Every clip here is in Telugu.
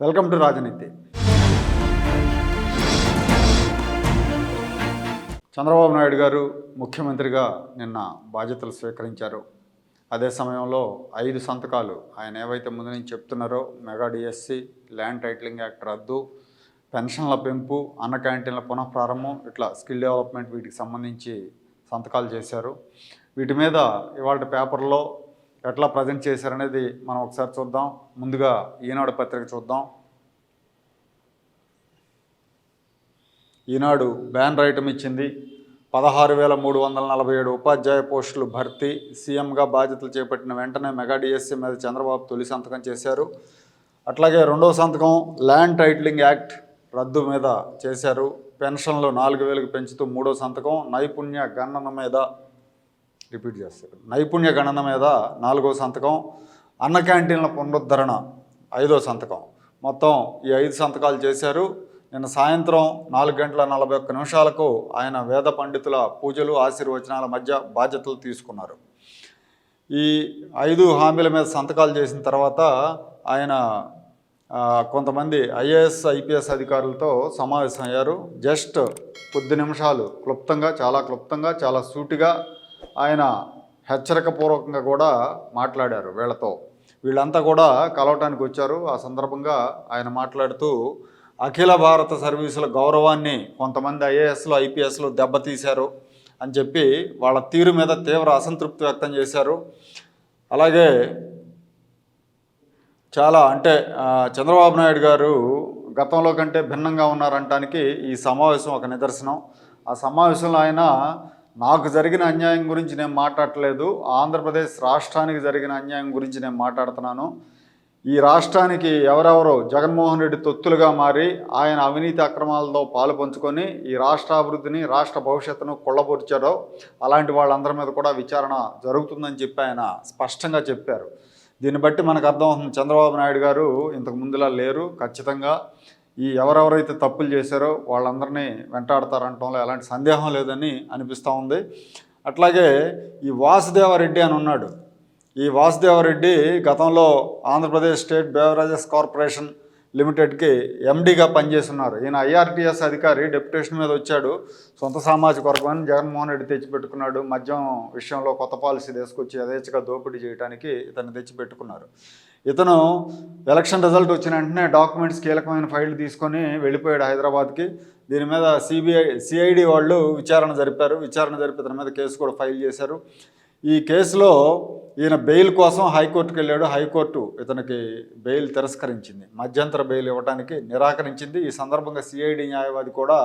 వెల్కమ్ టు రాజనీతి. చంద్రబాబు నాయుడు గారు ముఖ్యమంత్రిగా నిన్న బాధ్యతలు స్వీకరించారు. అదే సమయంలో ఐదు సంతకాలు ఆయన ఏవైతే ముందు నుంచి చెప్తున్నారో mega DSC land titling act రద్దు పెన్షన్ల పెంపు అన్న క్యాంటీన్ల పునఃప్రారంభం ఇట్లా స్కిల్ డెవలప్మెంట్ వీటికి సంబంధించి సంతకాలు చేశారు. వీటి మీద ఇవాళ పేపర్లో ఎట్లా ప్రజెంట్ చేశారనేది మనం ఒకసారి చూద్దాం. ముందుగా ఈనాడు పత్రిక చూద్దాం. ఈనాడు బ్యాన్ రైటం ఇచ్చింది. పదహారు వేల మూడు వందల నలభై ఏడు ఉపాధ్యాయ పోస్టులు భర్తీ సీఎంగా బాధ్యతలు చేపట్టిన వెంటనే మెగా డిఎస్సీ మీద చంద్రబాబు తొలి సంతకం చేశారు. అట్లాగే రెండవ సంతకం ల్యాండ్ టైటిలింగ్ యాక్ట్ రద్దు మీద చేశారు. పెన్షన్లు నాలుగు వేలకు పెంచుతూ మూడో సంతకం నైపుణ్య గణన మీద రిపీట్ చేస్తారు. నైపుణ్య గణన మీద నాలుగో సంతకం అన్న క్యాంటీన్ల పునరుద్ధరణ ఐదో సంతకం. మొత్తం ఈ ఐదు సంతకాలు చేశారు. నిన్న సాయంత్రం నాలుగు గంటల నలభై ఒక్క నిమిషాలకు ఆయన వేద పండితుల పూజలు ఆశీర్వచనాల మధ్య బాధ్యతలు తీసుకున్నారు. ఈ ఐదు హామీల మీద సంతకాలు చేసిన తర్వాత ఆయన కొంతమంది ఐఏఎస్ ఐపీఎస్ అధికారులతో సమావేశమయ్యారు. జస్ట్ కొద్ది నిమిషాలు క్లుప్తంగా చాలా క్లుప్తంగా చాలా సూటిగా ఆయన హెచ్చరికపూర్వకంగా కూడా మాట్లాడారు వీళ్ళతో. వీళ్ళంతా కూడా కలవటానికి వచ్చారు. ఆ సందర్భంగా ఆయన మాట్లాడుతూ అఖిల భారత సర్వీసుల గౌరవాన్ని కొంతమంది ఐఏఎస్లు ఐపీఎస్లు దెబ్బతీశారు అని చెప్పి వాళ్ళ తీరు మీద తీవ్ర అసంతృప్తి వ్యక్తం చేశారు. అలాగే చాలా అంటే చంద్రబాబు నాయుడు గారు గతంలో కంటే భిన్నంగా ఉన్నారంటానికి ఈ సమావేశం ఒక నిదర్శనం. ఆ సమావేశంలో ఆయన నాకు జరిగిన అన్యాయం గురించి నేను మాట్లాడలేదు ఆంధ్రప్రదేశ్ రాష్ట్రానికి జరిగిన అన్యాయం గురించి నేను మాట్లాడుతున్నాను. ఈ రాష్ట్రానికి ఎవరెవరో జగన్మోహన్ రెడ్డి తొత్తులుగా మారి ఆయన అవినీతి అక్రమాలతో పాలు పంచుకొని ఈ రాష్ట్ర అభివృద్ధిని రాష్ట్ర భవిష్యత్తును కొల్లబొరిచారో అలాంటి వాళ్ళందరి మీద కూడా విచారణ జరుగుతుందని చెప్పి ఆయన స్పష్టంగా చెప్పారు. దీన్ని బట్టి మనకు అర్థమవుతుంది చంద్రబాబు నాయుడు గారు ఇంతకు ముందులా లేరు. ఖచ్చితంగా ఈ ఎవరెవరైతే తప్పులు చేశారో వాళ్ళందరినీ వెంటాడతారంటంలో ఎలాంటి సందేహం లేదని అనిపిస్తూ ఉంది. అట్లాగే ఈ వాసుదేవరెడ్డి అని ఉన్నాడు. ఈ వాసుదేవరెడ్డి గతంలో ఆంధ్రప్రదేశ్ స్టేట్ బేవరేజెస్ కార్పొరేషన్ లిమిటెడ్కి ఎండీగా పనిచేస్తున్నారు. ఈయన ఐఆర్టీఎస్ అధికారి డెప్యుటేషన్ మీద వచ్చాడు. సొంత సామాజిక వర్గం జగన్మోహన్ రెడ్డి తెచ్చిపెట్టుకున్నాడు. మద్యం విషయంలో కొత్త పాలసీ తీసుకొచ్చి యథేచ్ఛగా దోపిడీ చేయడానికి ఇతన్ని తెచ్చిపెట్టుకున్నారు. ఇతను ఎలక్షన్ రిజల్ట్ వచ్చిన వెంటనే డాక్యుమెంట్స్ కీలకమైన ఫైల్ తీసుకొని వెళ్ళిపోయాడు హైదరాబాద్కి. దీని మీద సిబిఐ సిఐడి వాళ్ళు విచారణ జరిపారు. విచారణ జరిపి ఇతని మీద కేసు కూడా ఫైల్ చేశారు. ఈ కేసులో ఈయన బెయిల్ కోసం హైకోర్టుకు వెళ్ళాడు. హైకోర్టు ఇతనికి బెయిల్ తిరస్కరించింది. మధ్యంతర బెయిల్ ఇవ్వడానికి నిరాకరించింది. ఈ సందర్భంగా సిఐడి న్యాయవాది కూడా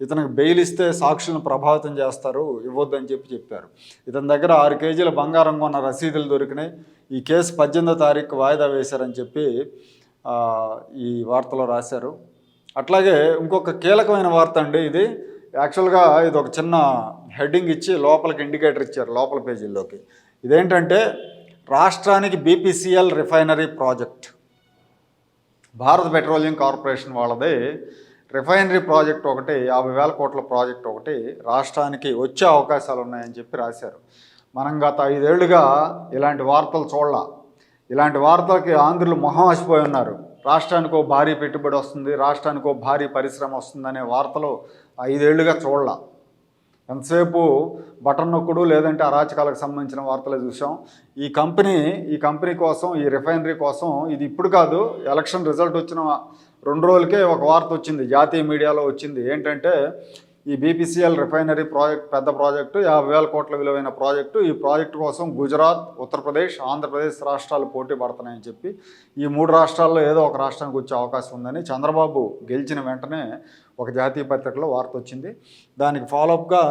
ఇతనికి బెయిల్ ఇస్తే సాక్షులను ప్రభావితం చేస్తారు ఇవ్వద్దని చెప్పి చెప్పారు. ఇతని దగ్గర ఆరు కేజీల బంగారం కొన్న రసీదులు దొరికినాయి. ఈ కేసు పద్దెనిమిదో తారీఖు వాయిదా వేశారని చెప్పి ఈ వార్తలో రాశారు. అట్లాగే ఇంకొక కీలకమైన వార్త అండి ఇది. యాక్చువల్గా ఇది ఒక చిన్న హెడ్డింగ్ ఇచ్చి లోపలికి ఇండికేటర్ ఇచ్చారు లోపల పేజీల్లోకి. ఇదేంటంటే రాష్ట్రానికి BPCL refinery project. Bharat petroleum corporation వాళ్ళది రిఫైనరీ ప్రాజెక్ట్ ఒకటి యాభై వేల కోట్ల ప్రాజెక్ట్ ఒకటి రాష్ట్రానికి వచ్చే అవకాశాలు ఉన్నాయని చెప్పి రాశారు. మనం గత ఐదేళ్ళుగా ఇలాంటి వార్తలు చూడాల. ఇలాంటి వార్తలకి ఆంధ్రులు మొహం అసిపోయి ఉన్నారు. రాష్ట్రానికో భారీ పెట్టుబడి వస్తుంది రాష్ట్రానికో భారీ పరిశ్రమ వస్తుందనే వార్తలు ఐదేళ్ళుగా చూడాల. ఎంతసేపు బటన్ నొక్కుడు లేదంటే అరాచకాలకు సంబంధించిన వార్తలు చూసాం ఈ కంపెనీ ఈ కంపెనీ కోసం ఈ రిఫైనరీ కోసం ఇది ఇప్పుడు కాదు ఎలక్షన్ రిజల్ట్ వచ్చిన రెండు రోజులకే ఒక వార్త వచ్చింది జాతీయ మీడియాలో వచ్చింది. ఏంటంటే ఈ బీపీసీఎల్ రిఫైనరీ ప్రాజెక్ట్ పెద్ద ప్రాజెక్టు యాభై వేల కోట్ల విలువైన ప్రాజెక్టు ఈ ప్రాజెక్టు కోసం గుజరాత్ ఉత్తరప్రదేశ్ ఆంధ్రప్రదేశ్ రాష్ట్రాలు పోటీ పడుతున్నాయని చెప్పి ఈ మూడు రాష్ట్రాల్లో ఏదో ఒక రాష్ట్రానికి వచ్చే అవకాశం ఉందని చంద్రబాబు గెలిచిన వెంటనే ఒక జాతీయ పత్రికలో వార్త వచ్చింది. దానికి ఫాలోఅప్గా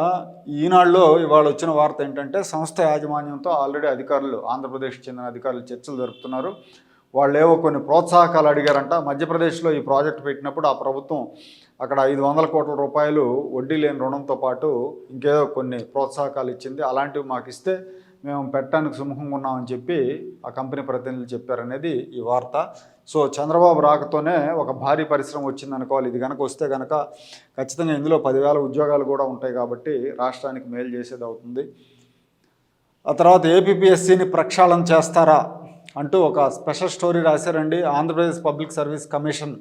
ఈనాడులో ఇవాళ వచ్చిన వార్త ఏంటంటే సంస్థ యాజమాన్యంతో ఆల్రెడీ అధికారులు ఆంధ్రప్రదేశ్కి చెందిన అధికారులు చర్చలు జరుపుతున్నారు. వాళ్ళు ఏవో కొన్ని ప్రోత్సాహకాలు అడిగారంట. మధ్యప్రదేశ్లో ఈ ప్రాజెక్ట్ పెట్టినప్పుడు ఆ ప్రభుత్వం అక్కడ ఐదు వందల కోట్ల రూపాయలు వడ్డీ లేని రుణంతో పాటు ఇంకేదో కొన్ని ప్రోత్సాహకాలు ఇచ్చింది. అలాంటివి మాకు ఇస్తే మేము పెట్టడానికి సుముఖంగా ఉన్నామని చెప్పి ఆ కంపెనీ ప్రతినిధులు చెప్పారనేది ఈ వార్త. సో చంద్రబాబు రాకతోనే ఒక భారీ పరిశ్రమ వచ్చింది అనుకోవాలి. ఇది కనుక వస్తే కనుక ఖచ్చితంగా ఇందులో పదివేల ఉద్యోగాలు కూడా ఉంటాయి కాబట్టి రాష్ట్రానికి మేలు చేసేది అవుతుంది. ఆ తర్వాత ఏపీపీఎస్సీని ప్రక్షాళన చేస్తారా అంటూ ఒక స్పెషల్ స్టోరీ రాశారండి. Andhra Pradesh public service commission.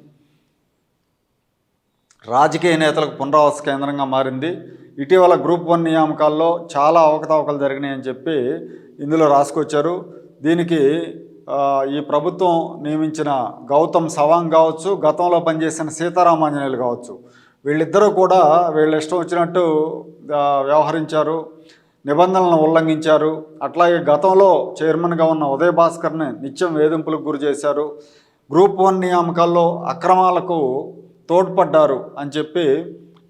రాజకీయ నేతలకు పునరావాస కేంద్రంగా మారింది. ఇటీవల గ్రూప్ వన్ నియామకాల్లో చాలా అవకతవకలు జరిగినాయని చెప్పి ఇందులో రాసుకొచ్చారు. దీనికి ఈ ప్రభుత్వం నియమించిన గౌతమ్ సవాంగ్ కావచ్చు గతంలో పనిచేసిన సీతారామాంజనేయులు కావచ్చు వీళ్ళిద్దరూ కూడా వీళ్ళ ఇష్టం వచ్చినట్టు వ్యవహరించారు నిబంధనలను ఉల్లంఘించారు. అట్లాగే గతంలో చైర్మన్గా ఉన్న ఉదయ్ భాస్కర్ని నిత్యం వేధింపులకు గురి చేశారు. గ్రూప్ వన్ నియామకాల్లో అక్రమాలకు తోడ్పడ్డారు అని చెప్పి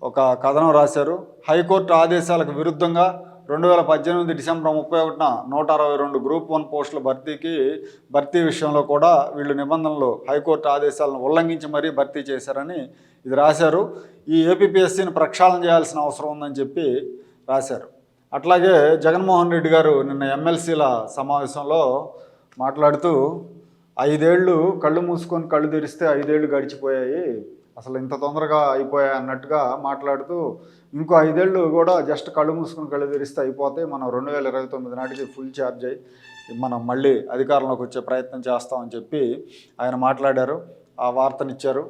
ఒక కథనం రాశారు. హైకోర్టు ఆదేశాలకు విరుద్ధంగా రెండు వేల పద్దెనిమిది డిసెంబర్ ముప్పై ఒకటిన నూట అరవై రెండు గ్రూప్ వన్ పోస్టుల భర్తీకి భర్తీ విషయంలో కూడా వీళ్ళు నిబంధనలు హైకోర్టు ఆదేశాలను ఉల్లంఘించి మరీ భర్తీ చేశారని ఇది రాశారు. ఈ ఏపీపీఎస్సీని ప్రక్షాళన చేయాల్సిన అవసరం ఉందని చెప్పి రాశారు. అట్లాగే జగన్మోహన్ రెడ్డి గారు నిన్న ఎమ్మెల్సీల సమావేశంలో మాట్లాడుతూ ఐదేళ్ళు కళ్ళు మూసుకొని కళ్ళు తెరిస్తే ఐదేళ్ళు గడిచిపోయాయి. అసలు ఇంత తొందరగా అయిపోయాయి అన్నట్టుగా మాట్లాడుతూ ఇంకో ఐదేళ్ళు కూడా జస్ట్ కళ్ళు మూసుకుని కళ్ళు తెరిస్తే అయిపోతే మనం రెండు వేల ఇరవై తొమ్మిది నాటికి ఫుల్ ఛార్జ్ అయ్యి మనం మళ్ళీ అధికారంలోకి వచ్చే ప్రయత్నం చేస్తామని చెప్పి ఆయన మాట్లాడారు ఆ వార్తనిచ్చారు.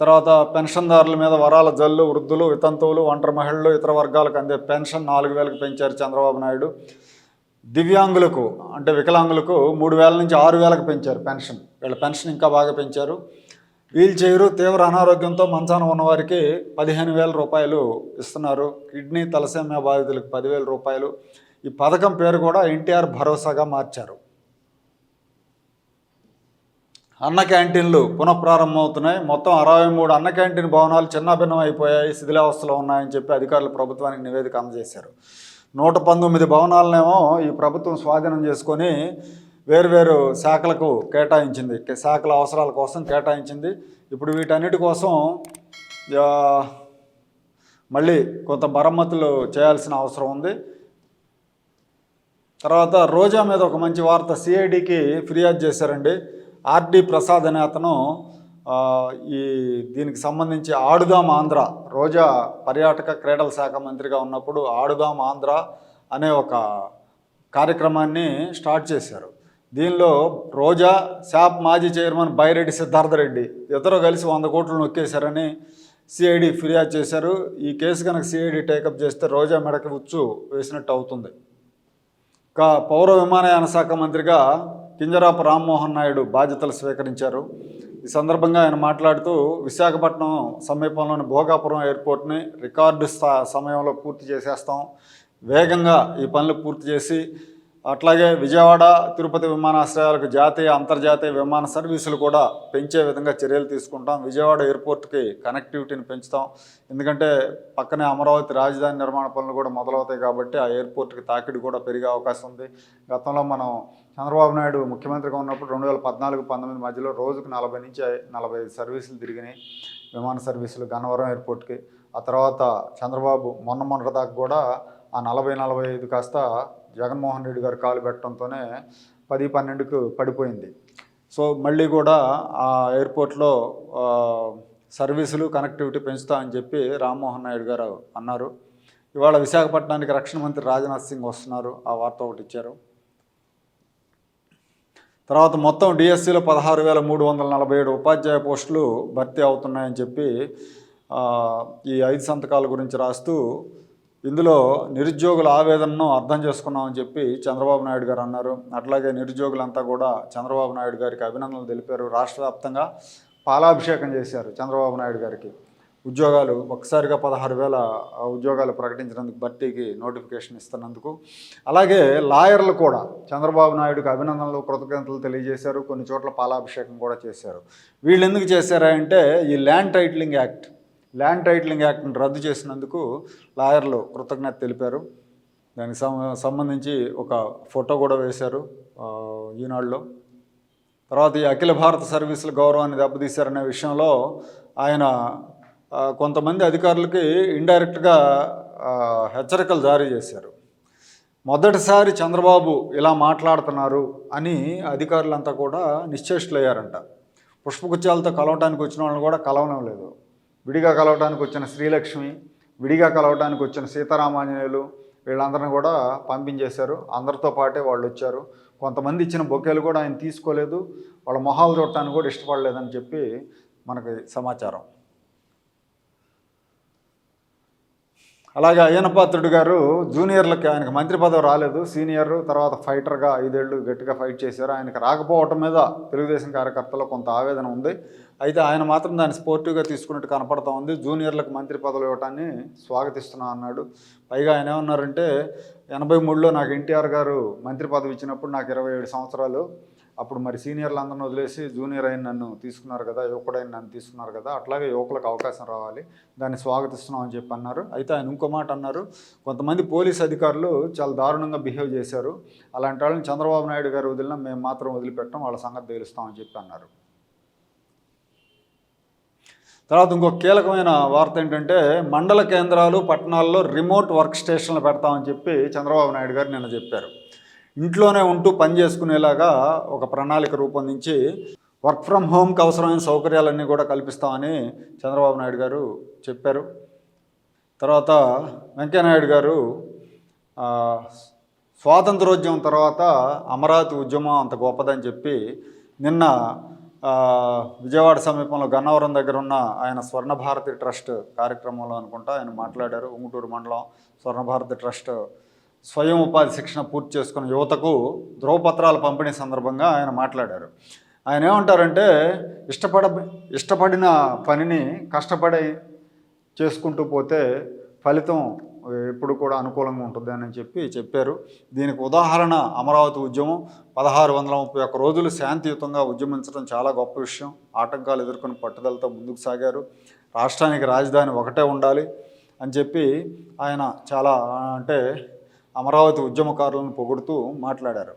తర్వాత పెన్షన్దారుల మీద వరాల జల్లు వృద్ధులు వితంతువులు ఒంటరి మహిళలు ఇతర వర్గాలకు అందే పెన్షన్ నాలుగు వేలకు పెంచారు చంద్రబాబు నాయుడు. దివ్యాంగులకు అంటే వికలాంగులకు మూడు వేల నుంచి ఆరు వేలకు పెంచారు పెన్షన్. వీళ్ళ పెన్షన్ ఇంకా బాగా పెంచారు. వీల్ చైరు తీవ్ర అనారోగ్యంతో మంచాన ఉన్నవారికి పదిహేను వేల రూపాయలు ఇస్తున్నారు. కిడ్నీ తలసేమియా బాధితులకు పదివేల రూపాయలు. ఈ పథకం పేరు కూడా ఎన్టీఆర్ భరోసాగా మార్చారు. అన్న క్యాంటీన్లు పునఃప్రారంభమవుతున్నాయి. మొత్తం అరవై మూడు అన్న క్యాంటీన్ భవనాలు చిన్నాభిన్నం అయిపోయాయి శిథిలావస్థలో ఉన్నాయని చెప్పి అధికారులు ప్రభుత్వానికి నివేదిక అందజేశారు. నూట పంతొమ్మిది భవనాలనేమో ఈ ప్రభుత్వం స్వాధీనం చేసుకొని వేరువేరు శాఖలకు కేటాయించింది. శాఖల అవసరాల కోసం కేటాయించింది. ఇప్పుడు వీటన్నిటి కోసం మళ్ళీ కొంత మరమ్మతులు చేయాల్సిన అవసరం ఉంది. తర్వాత రోజా మీద ఒక మంచి వార్త సిఐడికి ఫిర్యాదు చేశారండి. ఆర్డి ప్రసాద్ అనే అతను ఈ దీనికి సంబంధించి ఆడుదాం ఆంధ్ర రోజా పర్యాటక క్రీడల శాఖ మంత్రిగా ఉన్నప్పుడు ఆడుదాం ఆంధ్ర అనే ఒక కార్యక్రమాన్ని స్టార్ట్ చేశారు. దీనిలో రోజా శాప్ మాజీ చైర్మన్ బైరెడ్డి సిద్ధార్థరెడ్డి ఇద్దరు కలిసి వంద కోట్లు నొక్కేశారని సిఐడి ఫిర్యాదు చేశారు. ఈ కేసు కనుక సిఐడి టేకప్ చేస్తే రోజా మెడకి ఉచ్చు వేసినట్టు అవుతుంది. ఇక పౌర విమానయాన శాఖ మంత్రిగా కింజరాపు రామ్మోహన్ నాయుడు బాధ్యతలు స్వీకరించారు. ఈ సందర్భంగా ఆయన మాట్లాడుతూ విశాఖపట్నం సమీపంలోని భోగాపురం ఎయిర్పోర్ట్ని రికార్డు సమయంలో పూర్తి చేసేస్తాం. వేగంగా ఈ పనులు పూర్తి చేసి అట్లాగే విజయవాడ తిరుపతి విమానాశ్రయాలకు జాతీయ అంతర్జాతీయ విమాన సర్వీసులు కూడా పెంచే విధంగా చర్యలు తీసుకుంటాం. విజయవాడ ఎయిర్పోర్ట్కి కనెక్టివిటీని పెంచుతాం. ఎందుకంటే పక్కనే అమరావతి రాజధాని నిర్మాణ పనులు కూడా మొదలవుతాయి కాబట్టి ఆ ఎయిర్పోర్ట్కి తాకిడి కూడా పెరిగే అవకాశం ఉంది. గతంలో మనం చంద్రబాబు నాయుడు ముఖ్యమంత్రిగా ఉన్నప్పుడు రెండు వేల పద్నాలుగు పంతొమ్మిది మధ్యలో రోజుకు నలభై నుంచి నలభై ఐదు సర్వీసులు తిరిగినాయి. విమాన సర్వీసులు గన్నవరం ఎయిర్పోర్ట్కి. ఆ తర్వాత చంద్రబాబు మొన్న మొన్నటి దాకా కూడా ఆ నలభై నలభై ఐదు కాస్త జగన్మోహన్ రెడ్డి గారు కాలు పెట్టడంతోనే పది పన్నెండుకు పడిపోయింది. సో మళ్ళీ కూడా ఆ ఎయిర్పోర్ట్లో సర్వీసులు కనెక్టివిటీ పెంచుతా అని చెప్పి రామ్మోహన్ నాయుడు గారు అన్నారు. ఇవాళ విశాఖపట్నానికి రక్షణ మంత్రి రాజ్నాథ్ సింగ్ వస్తున్నారు. ఆ వార్త ఒకటి ఇచ్చారు. తర్వాత మొత్తం డిఎస్సిలో పదహారు వేల మూడు వందల నలభై ఏడు ఉపాధ్యాయ పోస్టులు భర్తీ అవుతున్నాయని చెప్పి ఈ ఐదు సంతకాల గురించి రాస్తూ ఇందులో నిరుద్యోగుల ఆవేదనను అర్థం చేసుకున్నామని చెప్పి చంద్రబాబు నాయుడు గారు అన్నారు. అట్లాగే నిరుద్యోగులంతా కూడా చంద్రబాబు నాయుడు గారికి అభినందనలు తెలిపారు. రాష్ట్ర వ్యాప్తంగా పాలాభిషేకం చేశారు చంద్రబాబు నాయుడు గారికి. ఉద్యోగాలు ఒక్కసారిగా పదహారు వేల ఉద్యోగాలు ప్రకటించినందుకు భర్తీకి నోటిఫికేషన్ ఇస్తున్నందుకు. అలాగే లాయర్లు కూడా చంద్రబాబు నాయుడుకి అభినందనలు కృతజ్ఞతలు తెలియజేశారు కొన్ని చోట్ల పాలాభిషేకం కూడా చేశారు. వీళ్ళు ఎందుకు చేశారా అంటే ఈ land titling act land titling యాక్ట్ని రద్దు చేసినందుకు లాయర్లు కృతజ్ఞత తెలిపారు. దానికి సం- సంబంధించి ఒక ఫోటో కూడా వేశారు ఈనాడులో. తర్వాత ఈ అఖిల భారత సర్వీసుల గౌరవాన్ని దెబ్బతీశారనే విషయంలో ఆయన కొంతమంది అధికారులకి ఇండైరెక్ట్గా హెచ్చరికలు జారీ చేశారు. మొదటిసారి చంద్రబాబు ఇలా మాట్లాడుతున్నారు అని అధికారులంతా కూడా నిశ్చేష్లయ్యారంట పుష్పగుచ్చాలతో కలవటానికి వచ్చిన వాళ్ళని కూడా కలవడం లేదు. విడిగా కలవటానికి వచ్చిన శ్రీలక్ష్మి విడిగా కలవటానికి వచ్చిన సీతారామాంజనేయులు వీళ్ళందరిని కూడా పంపించేశారు. అందరితో పాటే వాళ్ళు వచ్చారు. కొంతమంది ఇచ్చిన బొకేలు కూడా ఆయన తీసుకోలేదు. వాళ్ళ మొహాలు చూడటానికి కూడా ఇష్టపడలేదని చెప్పి మనకి సమాచారం. అలాగే అయ్యనపాత్రుడు గారు జూనియర్లకి ఆయనకు మంత్రి పదవి రాలేదు. సీనియర్ తర్వాత ఫైటర్గా ఐదేళ్ళు గట్టిగా ఫైట్ చేశారు. ఆయనకు రాకపోవటం మీద తెలుగుదేశం కార్యకర్తలో కొంత ఆవేదన ఉంది. అయితే ఆయన మాత్రం దాన్ని స్పోర్టివ్గా తీసుకున్నట్టు కనపడతా ఉంది. జూనియర్లకు మంత్రి పదవులు ఇవ్వటాన్ని స్వాగతిస్తున్నా అన్నాడు. పైగా ఆయన ఏమన్నారంటే ఎనభై మూడులో నాకు ఎన్టీఆర్ గారు మంత్రి పదవి ఇచ్చినప్పుడు నాకు ఇరవై ఏడు సంవత్సరాలు. అప్పుడు మరి సీనియర్లు అందరిని వదిలేసి జూనియర్ అయిన నన్ను తీసుకున్నారు కదా యువకుడైన నన్ను తీసుకున్నారు కదా అట్లాగే యువకులకు అవకాశం రావాలి దాన్ని స్వాగతిస్తున్నాం అని చెప్పి అన్నారు. అయితే ఆయన ఇంకో మాట అన్నారు కొంతమంది పోలీస్ అధికారులు చాలా దారుణంగా బిహేవ్ చేశారు. అలాంటి వాళ్ళని చంద్రబాబు నాయుడు గారు వదిలినా మేము మాత్రం వదిలిపెట్టడం వాళ్ళ సంగతి తెలుస్తామని చెప్పి అన్నారు. తర్వాత ఇంకొక కీలకమైన వార్త ఏంటంటే మండల కేంద్రాలు పట్టణాల్లో రిమోట్ వర్క్ స్టేషన్లు పెడతామని చెప్పి చంద్రబాబు నాయుడు గారు నిన్న చెప్పారు. ఇంట్లోనే ఉంటూ పని చేసుకునేలాగా ఒక ప్రణాళిక రూపొందించి వర్క్ ఫ్రమ్ హోమ్కి అవసరమైన సౌకర్యాలన్నీ కూడా కల్పిస్తామని చంద్రబాబు నాయుడు గారు చెప్పారు. తర్వాత వెంకయ్యనాయుడు గారు స్వాతంత్రోద్యమం తర్వాత అమరావతి ఉద్యమం అంత గొప్పదని చెప్పి నిన్న విజయవాడ సమీపంలో గన్నవరం దగ్గర ఉన్న ఆయన స్వర్ణభారతి ట్రస్ట్ కార్యక్రమంలో అనుకుంటా ఆయన మాట్లాడారు. ఉంగుటూరు మండలం స్వర్ణభారతి ట్రస్ట్ స్వయం ఉపాధి శిక్షణ పూర్తి చేసుకున్న యువతకు ధ్రువపత్రాల పంపిణీ సందర్భంగా ఆయన మాట్లాడారు. ఆయన ఏమంటారంటే ఇష్టపడ ఇష్టపడిన పనిని కష్టపడి చేసుకుంటూ పోతే ఫలితం ఎప్పుడు కూడా అనుకూలంగా ఉంటుంది అని చెప్పి చెప్పారు. దీనికి ఉదాహరణ అమరావతి ఉద్యమం. పదహారు వందల ముప్పై ఒక్క రోజులు శాంతియుతంగా ఉద్యమించడం చాలా గొప్ప విషయం. ఆటంకాలు ఎదుర్కొని పట్టుదలతో ముందుకు సాగారు. రాష్ట్రానికి రాజధాని ఒకటే ఉండాలి అని చెప్పి ఆయన చాలా అంటే అమరావతి ఉద్యమకారులను పొగుడుతూ మాట్లాడారు.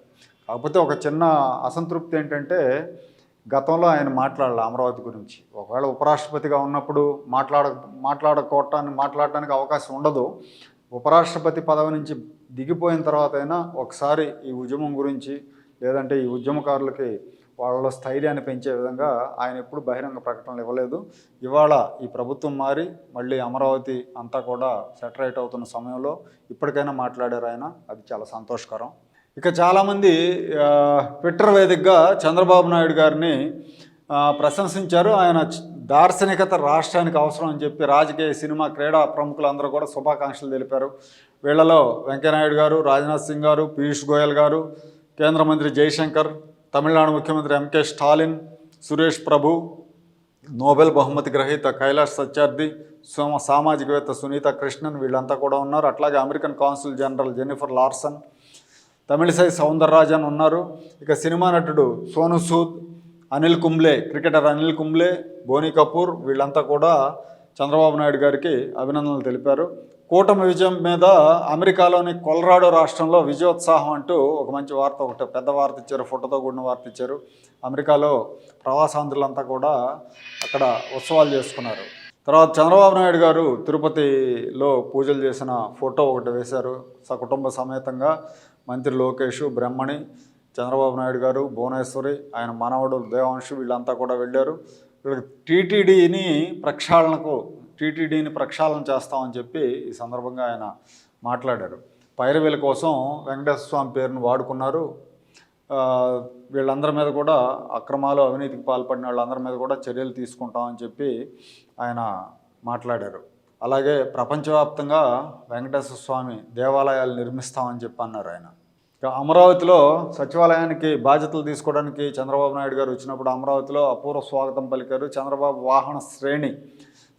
కాకపోతే ఒక చిన్న అసంతృప్తి ఏంటంటే గతంలో ఆయన మాట్లాడాలి అమరావతి గురించి. ఒకవేళ ఉపరాష్ట్రపతిగా ఉన్నప్పుడు మాట్లాడ మాట్లాడుకోవటానికి మాట్లాడటానికి అవకాశం ఉండదు. ఉపరాష్ట్రపతి పదవి నుంచి దిగిపోయిన తర్వాత అయినా ఒకసారి ఈ ఉద్యమం గురించి లేదంటే ఈ ఉద్యమకారులకి వాళ్ళ స్థైర్యాన్ని పెంచే విధంగా ఆయన ఎప్పుడు బహిరంగ ప్రకటనలు ఇవ్వలేదు. ఇవాళ ఈ ప్రభుత్వం మారి మళ్ళీ అమరావతి అంతా కూడా సెటరేట్ అవుతున్న సమయంలో ఇప్పటికైనా మాట్లాడారు ఆయన. అది చాలా సంతోషకరం. ఇక చాలామంది ట్విట్టర్ వేదికగా చంద్రబాబు నాయుడు గారిని ప్రశంసించారు. ఆయన దార్శనికత రాష్ట్రానికి అవసరం అని చెప్పి రాజకీయ సినిమా క్రీడా ప్రముఖులందరూ కూడా శుభాకాంక్షలు తెలిపారు. వీళ్ళలో వెంకయ్యనాయుడు గారు రాజ్నాథ్ సింగ్ గారు పీయూష్ గోయల్ గారు కేంద్ర మంత్రి జైశంకర్ తమిళనాడు ముఖ్యమంత్రి ఎంకే స్టాలిన్ సురేష్ ప్రభు నోబెల్ బహుమతి గ్రహీత కైలాష్ సత్యార్థి సోమ సామాజికవేత్త సునీత కృష్ణన్ వీళ్ళంతా కూడా ఉన్నారు. అట్లాగే American consul general Jennifer Larson Tamilisai Soundararajan ఉన్నారు. ఇక సినిమా నటుడు సోను సూద్ అనిల్ కుంబ్లే క్రికెటర్ అనిల్ కుంబ్లే బోనీ కపూర్ వీళ్ళంతా కూడా చంద్రబాబు నాయుడు గారికి అభినందనలు తెలిపారు. కూటమి విజయం మీద అమెరికాలోని కొలరాడో రాష్ట్రంలో విజయోత్సాహం అంటూ ఒక మంచి వార్త ఒకటి పెద్ద వార్త ఇచ్చారు ఫోటోతో కూడిన వార్త ఇచ్చారు. అమెరికాలో ప్రవాసాంధ్రులంతా కూడా అక్కడ ఉత్సవాలు చేసుకున్నారు. తర్వాత చంద్రబాబు నాయుడు గారు తిరుపతిలో పూజలు చేసిన ఫోటో ఒకటి వేశారు. సకుటుంబ సమేతంగా మంత్రి లోకేష్ బ్రహ్మణి చంద్రబాబు నాయుడు గారు భువనేశ్వరి ఆయన మనవడు దేవాంశు వీళ్ళంతా కూడా వెళ్ళారు. వీళ్ళకి టీటీడీని ప్రక్షాళనకు టీటీడీని ప్రక్షాళన చేస్తామని చెప్పి ఈ సందర్భంగా ఆయన మాట్లాడారు. పైరవీల కోసం వెంకటేశ్వర స్వామి పేరును వాడుకున్నారు. వీళ్ళందరి మీద కూడా అక్రమాలు అవినీతికి పాల్పడిన వాళ్ళందరి మీద కూడా చర్యలు తీసుకుంటామని చెప్పి ఆయన మాట్లాడారు. అలాగే ప్రపంచవ్యాప్తంగా వెంకటేశ్వర స్వామి దేవాలయాలు నిర్మిస్తామని చెప్పి అన్నారు ఆయన. అమరావతిలో సచివాలయానికి బాధ్యతలు తీసుకోవడానికి చంద్రబాబు నాయుడు గారు వచ్చినప్పుడు అమరావతిలో అపూర్వ స్వాగతం పలికారు చంద్రబాబు వాహన శ్రేణి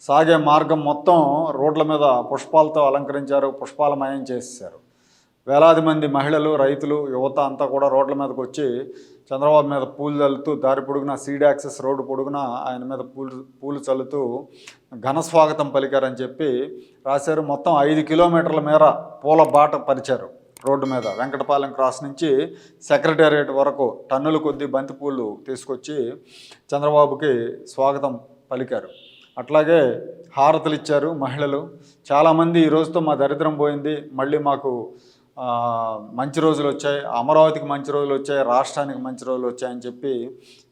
సాగే మార్గం మొత్తం రోడ్ల మీద పుష్పాలతో అలంకరించారు పుష్పాలమయం చేశారు వేలాది మంది మహిళలు రైతులు యువత అంతా కూడా రోడ్ల మీదకి వచ్చి చంద్రబాబు మీద పూలు చల్లుతూ దారి పొడుగున సీడ్ యాక్సెస్ రోడ్డు పొడుగున ఆయన మీద పూలు పూలు చల్లుతూ ఘన స్వాగతం పలికారని చెప్పి రాశారు. మొత్తం ఐదు కిలోమీటర్ల మేర పూల బాట పరిచారు రోడ్డు మీద. వెంకటపాలెం క్రాస్ నుంచి సెక్రటేరియట్ వరకు టన్నుల కొద్దీ బంతిపూలు తీసుకొచ్చి చంద్రబాబుకి స్వాగతం పలికారు. అట్లాగే హారతులు ఇచ్చారు మహిళలు. చాలామంది ఈ రోజుతో మా దరిద్రం పోయింది. మళ్ళీ మాకు మంచి రోజులు వచ్చాయి. అమరావతికి మంచి రోజులు వచ్చాయి. రాష్ట్రానికి మంచి రోజులు వచ్చాయని చెప్పి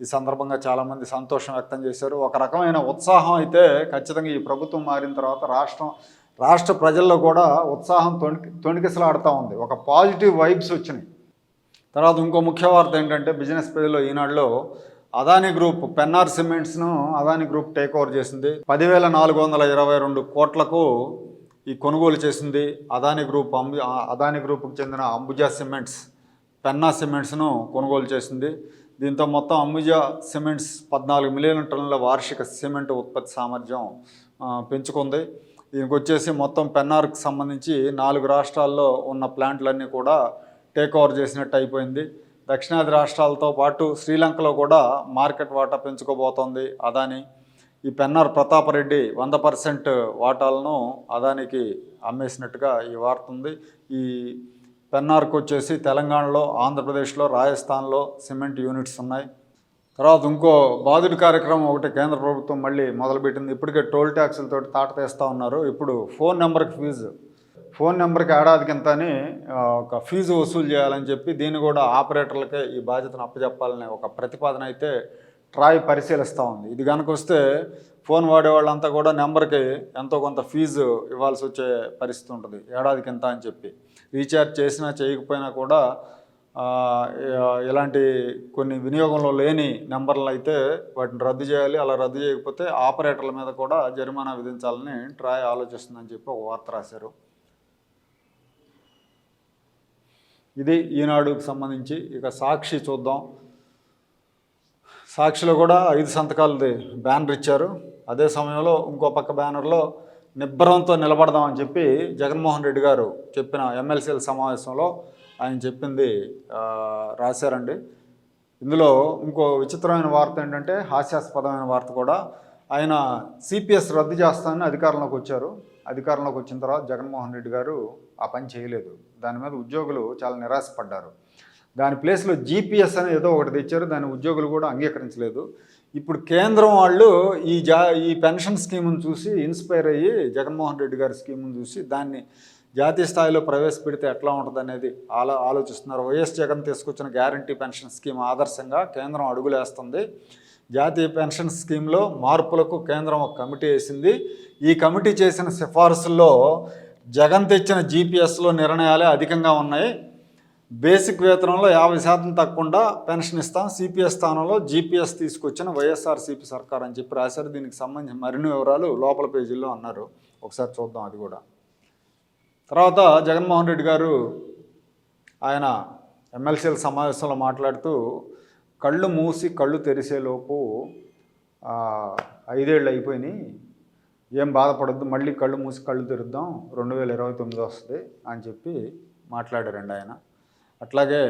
ఈ సందర్భంగా చాలామంది సంతోషం వ్యక్తం చేశారు. ఒక రకమైన ఉత్సాహం అయితే ఖచ్చితంగా ఈ ప్రభుత్వం మారిన తర్వాత రాష్ట్రం రాష్ట్ర ప్రజల్లో కూడా ఉత్సాహం తొణి తొణికిసలాడుతూ ఉంది. ఒక పాజిటివ్ వైబ్స్ వచ్చినాయి. తర్వాత ఇంకో ముఖ్య వార్త ఏంటంటే బిజినెస్ పేజ్లో ఈనాడులో అదాని గ్రూప్ పెన్నార్ సిమెంట్స్ను అదాని గ్రూప్ టేక్ ఓవర్ చేసింది. పదివేల నాలుగు వందల ఇరవై రెండు కోట్లకు ఈ కొనుగోలు చేసింది అదాని గ్రూప్ అంబు అదాని గ్రూప్కి చెందిన అంబుజా సిమెంట్స్ పెన్నా సిమెంట్స్ను కొనుగోలు చేసింది. దీంతో మొత్తం అంబుజా సిమెంట్స్ పద్నాలుగు మిలియన్ టన్నుల వార్షిక సిమెంట్ ఉత్పత్తి సామర్థ్యం పెంచుకుంది. దీనికి వచ్చేసి మొత్తం పెన్నార్కి సంబంధించి నాలుగు రాష్ట్రాల్లో ఉన్న ప్లాంట్లన్నీ కూడా టేక్ ఓవర్ చేసినట్టు అయిపోయింది. దక్షిణాది రాష్ట్రాలతో పాటు శ్రీలంకలో కూడా మార్కెట్ వాటా పెంచుకోబోతోంది. అదాని ఈ పెన్నార్ ప్రతాపరెడ్డి వంద పర్సెంట్ వాటాలను అదానికి అమ్మేసినట్టుగా ఈ వార్త ఉంది. ఈ పెన్నార్కు వచ్చేసి తెలంగాణలో ఆంధ్రప్రదేశ్లో రాజస్థాన్లో సిమెంట్ యూనిట్స్ ఉన్నాయి. తర్వాత ఇంకో బాధుడి కార్యక్రమం ఒకటి కేంద్ర ప్రభుత్వం మళ్ళీ మొదలుపెట్టింది. ఇప్పటికే టోల్ ట్యాక్సులతో తాట తీస్తూ ఉన్నారు. ఇప్పుడు ఫోన్ నెంబర్కి ఫీజు. ఫోన్ నెంబర్కి ఏడాదికి ఇంత అని ఒక ఫీజు వసూలు చేయాలని చెప్పి దీన్ని కూడా ఆపరేటర్లకే ఈ బాధ్యతను అప్పచెప్పాలనే ఒక ప్రతిపాదన అయితే ట్రాయ్ పరిశీలిస్తూ ఉంది. ఇది కనుక వస్తే ఫోన్ వాడే వాళ్ళంతా కూడా నెంబర్కి ఎంతో కొంత ఫీజు ఇవ్వాల్సి వచ్చే పరిస్థితి ఉంటుంది. ఏడాదికి ఎంత అని చెప్పి. రీఛార్జ్ చేసినా చేయకపోయినా కూడా ఇలాంటి కొన్ని వినియోగంలో లేని నెంబర్లు అయితే వాటిని రద్దు చేయాలి. అలా రద్దు చేయకపోతే ఆపరేటర్ల మీద కూడా జరిమానా విధించాలని ట్రాయ్ ఆలోచిస్తుందని చెప్పి ఒక వార్త రాశారు. ఇది ఈనాడుకు సంబంధించి ఇక సాక్షి చూద్దాం. సాక్షిలో కూడా ఐదు సంతకాలది బ్యానర్ ఇచ్చారు. అదే సమయంలో ఇంకో పక్క బ్యానర్లో నిబ్బరంతో నిలబడదామని చెప్పి జగన్మోహన్ రెడ్డి గారు చెప్పిన ఎమ్మెల్సీల సమావేశంలో ఆయన చెప్పింది రాశారండి. ఇందులో ఇంకో విచిత్రమైన వార్త ఏంటంటే హాస్యాస్పదమైన వార్త కూడా ఆయన సిపిఎస్ రద్దు చేస్తానని అధికారంలోకి వచ్చారు. అధికారంలోకి వచ్చిన తర్వాత జగన్మోహన్ రెడ్డి గారు ఆ పని చేయలేదు. దాని మీద ఉద్యోగులు చాలా నిరాశపడ్డారు. దాని ప్లేస్లో జీపీఎస్ అని ఏదో ఒకటి తెచ్చారు. దాని ఉద్యోగులు కూడా అంగీకరించలేదు. ఇప్పుడు కేంద్రం వాళ్ళు ఈ జా ఈ పెన్షన్ స్కీమును చూసి ఇన్స్పైర్ అయ్యి జగన్మోహన్ రెడ్డి గారి స్కీమును చూసి దాన్ని జాతీయ స్థాయిలో ప్రవేశపెడితే ఎట్లా ఉంటుంది అనేది ఆలో ఆలోచిస్తున్నారు. వైఎస్ జగన్ తీసుకొచ్చిన గ్యారంటీ పెన్షన్ స్కీమ్ ఆదర్శంగా కేంద్రం అడుగులేస్తుంది. జాతీయ పెన్షన్ స్కీమ్లో మార్పులకు కేంద్రం ఒక కమిటీ వేసింది. ఈ కమిటీ చేసిన సిఫార్సుల్లో జగన్ తెచ్చిన జీపీఎస్లో నిర్ణయాలే అధికంగా ఉన్నాయి. బేసిక్ వేతనంలో యాభై శాతం తగ్గకుండా పెన్షన్ ఇస్తాం. సిపిఎస్ స్థానంలో జీపీఎస్ తీసుకొచ్చిన వైఎస్ఆర్సీపీ సర్కార్ అని చెప్పి రాశారు. దీనికి సంబంధించిన మరిన్ని వివరాలు లోపల పేజీల్లో అన్నారు. ఒకసారి చూద్దాం అది కూడా. తర్వాత జగన్మోహన్ రెడ్డి గారు ఆయన ఎమ్మెల్సీల సమావేశంలో మాట్లాడుతూ కళ్ళు మూసి కళ్ళు తెరిసేలోపు ఐదేళ్ళు అయిపోయినాయి. ఏం బాధపడద్దు మళ్ళీ కళ్ళు మూసి కళ్ళు తెరుద్దాం రెండు వేల ఇరవై తొమ్మిది వస్తుంది అని చెప్పి మాట్లాడారండి ఆయన. అట్లాగే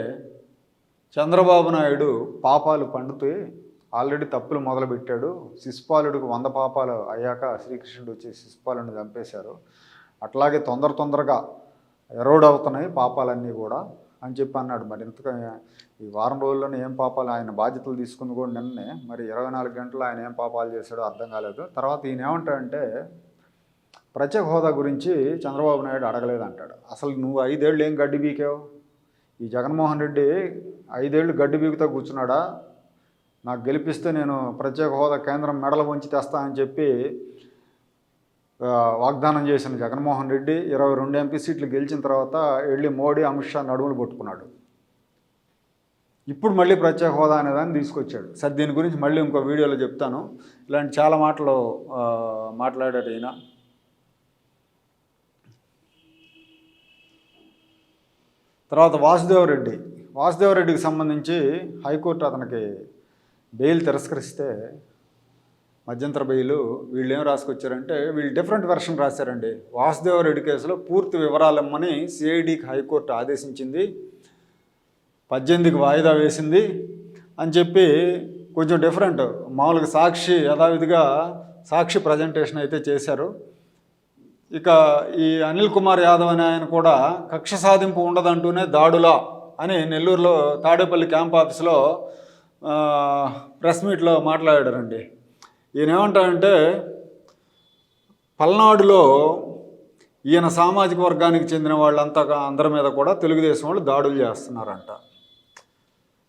చంద్రబాబు నాయుడు పాపాలు పండుతూ ఆల్రెడీ తప్పులు మొదలుపెట్టాడు. శిశుపాలుడికి వంద పాపాలు అయ్యాక శ్రీకృష్ణుడు వచ్చి శిశుపాలుని చంపేశారు. అట్లాగే తొందర తొందరగా ఎరోడ్ అవుతున్నాయి పాపాలన్నీ కూడా. అని చెప్పి అన్నాడు. మరి ఇంతగా ఈ వారం రోజుల్లోనే ఏం పాపాలు ఆయన బాధ్యతలు తీసుకుంది కూడా నిన్నే. మరి ఇరవై నాలుగు గంటలు ఆయన ఏం పాపాలు చేశాడో అర్థం కాలేదు. తర్వాత ఈయన ఏమంటాడంటే ప్రత్యేక హోదా గురించి చంద్రబాబు నాయుడు అడగలేదంటాడు. అసలు నువ్వు ఐదేళ్ళు ఏం గడ్డి బీకావు ఈ జగన్మోహన్ రెడ్డి ఐదేళ్ళు గడ్డి బీకుతో కూర్చున్నాడా? నాకు గెలిపిస్తే నేను ప్రత్యేక హోదా కేంద్రం మెడలు వంచి తెస్తానని చెప్పి వాగ్దానం చేసిన జగన్మోహన్ రెడ్డి ఇరవై రెండు ఎంపీ సీట్లు గెలిచిన తర్వాత వెళ్ళి మోడీ అమిత్ షా నడుములు పట్టుకున్నాడు ఇప్పుడు మళ్ళీ ప్రత్యేక హోదా అనే దాన్ని తీసుకొచ్చాడు. సరే దీని గురించి మళ్ళీ ఇంకో వీడియోలో చెప్తాను. ఇలాంటి చాలా మాటలు మాట్లాడాడు మాట్లాడారు ఈయన. తర్వాత వాసుదేవరెడ్డి వాసుదేవరెడ్డికి సంబంధించి హైకోర్టు అతనికి బెయిల్ తిరస్కరిస్తే మధ్యంతర బెయిల్ వీళ్ళు ఏం రాసుకొచ్చారంటే వీళ్ళు డిఫరెంట్ వెర్షన్ రాశారండి. వాసుదేవరెడ్డి కేసులో పూర్తి వివరాలు ఇమ్మని సిఐడికి హైకోర్టు ఆదేశించింది. పద్దెనిమిదికి వాయిదా వేసింది అని చెప్పి కొంచెం డిఫరెంట్ మామూలుగా సాక్షి యథావిధిగా సాక్షి ప్రజెంటేషన్ అయితే చేశారు. ఇక ఈ అనిల్ కుమార్ యాదవ్ అనే ఆయన కూడా కక్ష సాధింపు ఉండదంటూనే దాడులా అని నెల్లూరులో తాడేపల్లి క్యాంప్ ఆఫీస్లో ప్రెస్ మీట్లో మాట్లాడారండి. ఈయన ఏమంటాడంటే పల్నాడులో ఈయన సామాజిక వర్గానికి చెందిన వాళ్ళంతా అందరి మీద కూడా తెలుగుదేశం వాళ్ళు దాడులు చేస్తున్నారంట.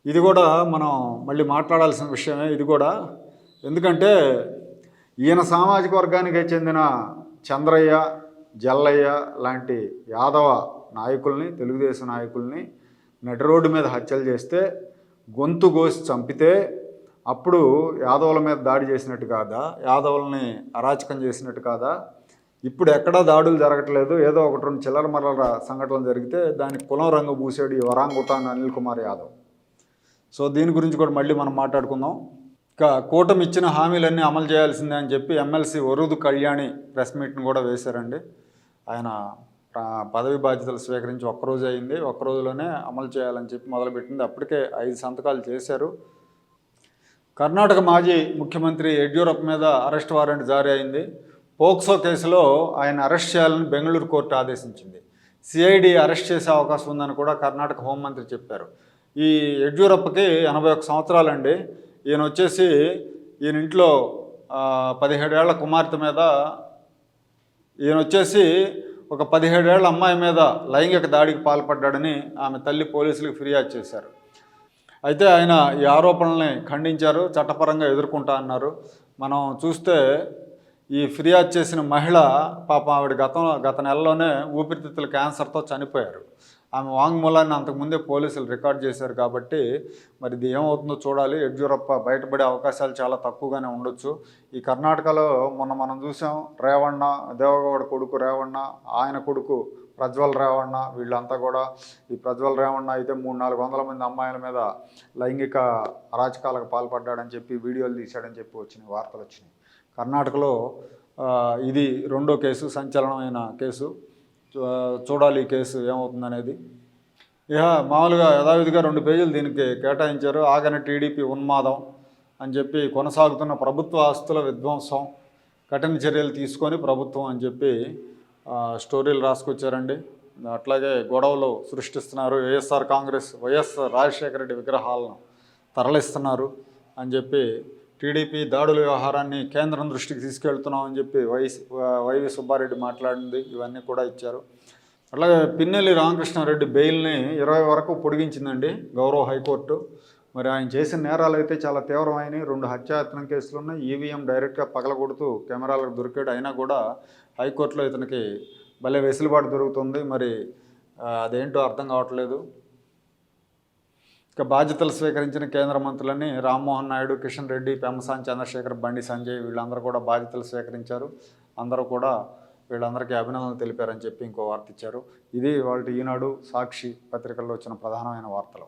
ఇది కూడా మనం మళ్ళీ మాట్లాడాల్సిన విషయమే ఇది కూడా. ఎందుకంటే ఈయన సామాజిక వర్గానికి చెందిన చంద్రయ్య జల్లయ్య లాంటి యాదవ నాయకుల్ని తెలుగుదేశం నాయకుల్ని నడి రోడ్డు మీద హత్యలు చేస్తే గొంతు కోసి చంపితే అప్పుడు యాదవుల మీద దాడి చేసినట్టు కాదా? యాదవుల్ని అరాచకం చేసినట్టు కాదా? ఇప్పుడు ఎక్కడా దాడులు జరగట్లేదు. ఏదో ఒకటి రెండు చిల్లర మరల సంఘటనలు జరిగితే దానికి కులం రంగు పూసాడు వరాంగుటాన్ అనిల్ కుమార్ యాదవ్. సో దీని గురించి కూడా మళ్ళీ మనం మాట్లాడుకుందాం. ఇక కూటమి ఇచ్చిన హామీలన్నీ అమలు చేయాల్సిందే అని చెప్పి ఎమ్మెల్సీ వరుదు కళ్యాణి ప్రెస్ మీట్ని కూడా వేశారండి. ఆయన పదవి బాధ్యతలు స్వీకరించి ఒక్కరోజు అయింది. ఒక్క రోజులోనే అమలు చేయాలని చెప్పి మొదలుపెట్టింది. అప్పటికే ఐదు సంతకాలు చేశారు. కర్ణాటక మాజీ ముఖ్యమంత్రి యడ్యూరప్ప మీద అరెస్ట్ వారెంట్ జారీ అయింది. పోక్సో కేసులో ఆయన అరెస్ట్ చేయాలని బెంగళూరు కోర్టు ఆదేశించింది. సిఐడి అరెస్ట్ చేసే అవకాశం ఉందని కూడా కర్ణాటక హోంమంత్రి చెప్పారు. ఈ యడ్యూరప్పకి ఎనభై ఒక్క సంవత్సరాలండి. ఈయన వచ్చేసి ఈయన ఇంట్లో పదిహేడేళ్ళ కుమార్తె మీద ఈయన వచ్చేసి ఒక పదిహేడేళ్ళ అమ్మాయి మీద లైంగిక దాడికి పాల్పడ్డాడని ఆమె తల్లి పోలీసులకు ఫిర్యాదు చేశారు. అయితే ఆయన ఈ ఆరోపణల్ని ఖండించారు చట్టపరంగా ఎదుర్కొంటా అన్నారు. మనం చూస్తే ఈ ఫిర్యాదు చేసిన మహిళ పాప ఆవిడ గతం గత నెలలోనే ఊపిరితిత్తుల క్యాన్సర్తో చనిపోయారు. ఆమె వాంగ్మూలాన్ని అంతకుముందే పోలీసులు రికార్డ్ చేశారు కాబట్టి మరి ఇది ఏమవుతుందో చూడాలి. యడ్యూరప్ప బయటపడే అవకాశాలు చాలా తక్కువగానే ఉండొచ్చు. ఈ కర్ణాటకలో మొన్న మనం చూసాం రేవణ్ణ దేవగౌడ కొడుకు రేవణ్ణ ఆయన కొడుకు ప్రజ్వల్ రేవಣ್ణ వీళ్ళంతా కూడా ఈ ప్రజ్వల్ రేవణ్ణ అయితే మూడు నాలుగు వందల మంది అమ్మాయిల మీద లైంగిక అరాచకాలకు పాల్పడ్డాడని చెప్పి వీడియోలు తీశాడని చెప్పి వచ్చినాయి వార్తలు వచ్చినాయి. కర్ణాటకలో ఇది రెండో కేసు సంచలనమైన కేసు. చూడాలి ఈ కేసు ఏమవుతుందనేది. ఇహ మామూలుగా యథావిధిగా రెండు పేజీలు దీనికి కేటాయించారు. ఆగని టీడీపీ ఉన్మాదం అని చెప్పి కొనసాగుతున్న ప్రభుత్వ ఆస్తుల విధ్వంసం కఠిన చర్యలు తీసుకొని ప్రభుత్వం అని చెప్పి స్టోరీలు రాసుకొచ్చారండి. అట్లాగే గొడవలు సృష్టిస్తున్నారు. వైఎస్ఆర్ కాంగ్రెస్ వైఎస్ రాజశేఖర రెడ్డి విగ్రహాలను తరలిస్తున్నారు అని చెప్పి టీడీపీ దాడుల వ్యవహారాన్ని కేంద్రం దృష్టికి తీసుకెళ్తున్నాం అని చెప్పి వై వైవి సుబ్బారెడ్డి మాట్లాడింది. ఇవన్నీ కూడా ఇచ్చారు. అట్లాగే పిన్నెల్లి రామకృష్ణారెడ్డి బెయిల్ని ఇరవై వరకు పొడిగించిందండి గౌరవ హైకోర్టు. మరి ఆయన చేసిన నేరాలు అయితే చాలా తీవ్రమైనవి. రెండు హత్యాయత్నం కేసులు ఉన్నాయి ఈవీఎం డైరెక్ట్గా పగలగొడుతూ కెమెరాలకు దొరికాడు. అయినా కూడా హైకోర్టులో ఇతనికి భలే వెసులుబాటు దొరుకుతుంది. మరి అదేంటో అర్థం కావట్లేదు. ఇక బాధ్యతలు స్వీకరించిన కేంద్ర మంత్రులని రామ్మోహన్ నాయుడు కిషన్ రెడ్డి పెమ్మసాని చంద్రశేఖర్ బండి సంజయ్ వీళ్ళందరూ కూడా బాధ్యతలు స్వీకరించారు. అందరూ కూడా వీళ్ళందరికీ అభినందనలు తెలిపారని చెప్పి ఇంకో వార్త ఇచ్చారు. ఇది వాళ్ళ ఈనాడు సాక్షి పత్రికల్లో వచ్చిన ప్రధానమైన వార్తలు.